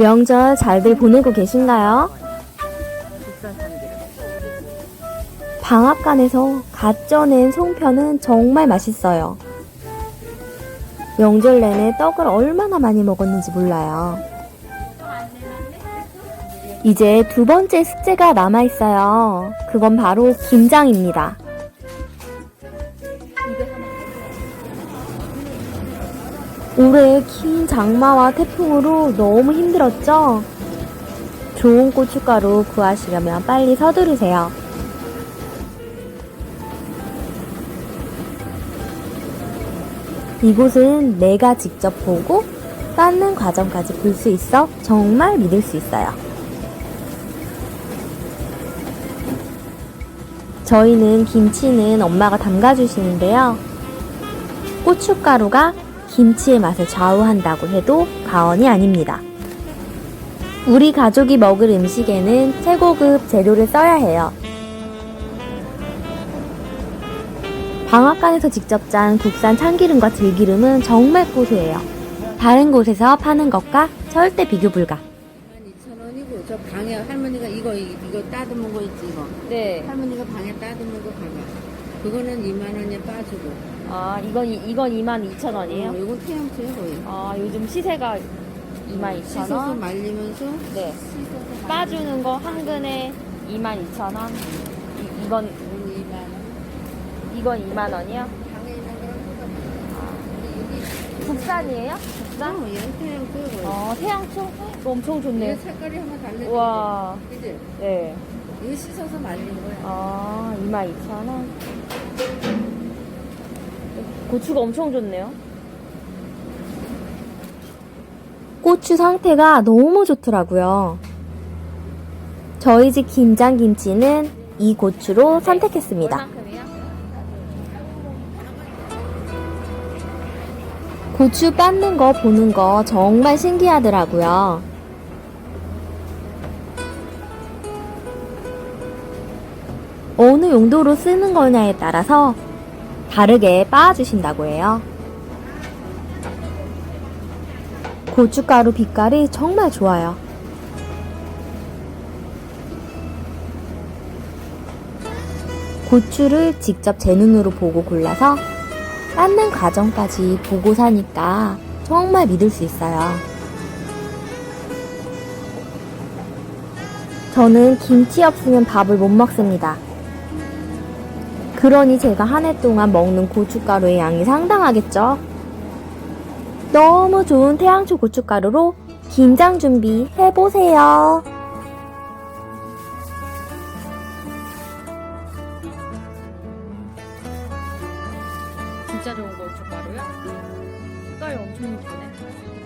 명절 잘들 보내고 계신가요? 방앗간에서 갓 쪄낸 송편은 정말 맛있어요. 명절 내내 떡을 얼마나 많이 먹었는지 몰라요. 이제 두 번째 숙제가 남아있어요. 그건 바로 김장입니다. 올해 긴 장마와 태풍으로 너무 힘들었죠? 좋은 고춧가루 구하시려면 빨리 서두르세요. 이곳은 내가 직접 보고 쌓는 과정까지 볼 수 있어 정말 믿을 수 있어요. 저희는 김치는 엄마가 담가주시는데요. 고춧가루가 김치의 맛을 좌우한다고 해도 과언이 아닙니다. 우리 가족이 먹을 음식에는 최고급 재료를 써야 해요. 방앗간에서 직접 짠 국산 참기름과 들기름은 정말 고소해요. 다른 곳에서 파는 것과 절대 비교 불가. 12,000원이고 저 방에 할머니가 이거 이- 이거 따듬은 거 있지 이거. 네. 할머니가 방에 따듬은 거 봐봐. 그거는 2만 원에 빠지고. 아, 이건, 이건 22,000원이에요? 어, 이건 태양초야 거의. 아, 요즘 시세가 씻어서 말리면서 네. 씻어서 빠주는 거 한 근에 22,000원. 이, 이건, 말리면 2만 원. 이건 2만 원이요? 방에 있는 거랑 똑같아. 근데 여기 국산이에요? 국산? 어, 얘는 태양초야 거의. 어, 태양초? 이거 엄청 얘 좋네. 색깔이 하나 달라. 우와. 그지? 네. 이거 씻어서 말린 거야. 아, 22,000원. 고추가 엄청 좋네요. 고추 상태가 너무 좋더라고요. 저희 집 김장김치는 이 고추로 선택했습니다. 고추 빻는 거 보는 거 정말 신기하더라고요. 어느 용도로 쓰는 거냐에 따라서 다르게 빻아주신다고 해요. 고춧가루 빛깔이 정말 좋아요. 고추를 직접 제 눈으로 보고 골라서 빻는 과정까지 보고 사니까 정말 믿을 수 있어요. 저는 김치 없으면 밥을 못 먹습니다. 그러니 제가 한 해 동안 먹는 고춧가루의 양이 상당하겠죠? 너무 좋은 태양초 고춧가루로 김장 준비 해보세요. 진짜 좋은 고춧가루야? 색깔이 엄청 이쁘네.